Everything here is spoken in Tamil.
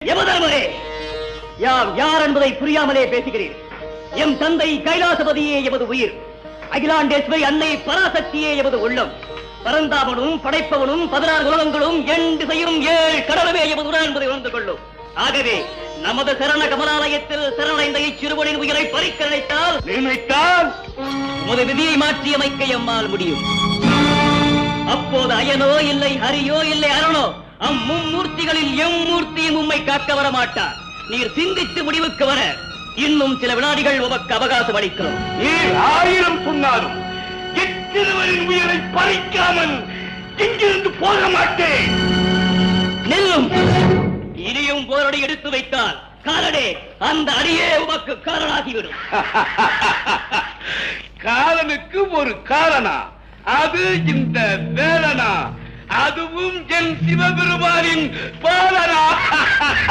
யமதர்மரே யார் யார் என்பதை புரியாமலே பேசுகிறேன் எம் தந்தை கைலாசபதியே எமது உயிர். அகிலாண்டேஸ்வரி அன்னை பராசக்தியே எமது உள்ளம். பரந்தாமனும் படைப்பவனும் பதினாறு உலகங்களும் என் திசையும் ஏழு கடலுமே எமது உடன் என்பதை உணர்ந்து கொள்ளும். ஆகவே நமது சரண கமலாலயத்தில் சரணடைந்த இச்சிறுவனின் உயிரை பறிக்க நினைத்தால் நினைத்தால் உமது விதியை மாற்றி அமைக்க எம்மால் முடியும். அயனோ இல்லை ஹரியோ இல்லை அரணோ அம்மும்மூர்த்திகளில் எம்மூர்த்தியும் உம்மை காக்க வர மாட்டார் நீர் சிந்தித்து முடிவுக்கு வர இன்னும் சில வினாடிகள் உமக்கு அவகாசம் அளிக்கிறோம். ஆயிரம் சொன்னாலும் எச்சிறுவரின் உயிரை பறிக்காமல் இங்கிருந்து போக மாட்டேன். நெல்லும். இனியும் போரடி எடுத்து வைத்தால் காலடே அந்த அடியே உமக்கு காரணாகிவிடும். காலனுக்கு ஒரு காரணா? அது இந்த அதுவும் என் சிவபெருமானின் பாலரா.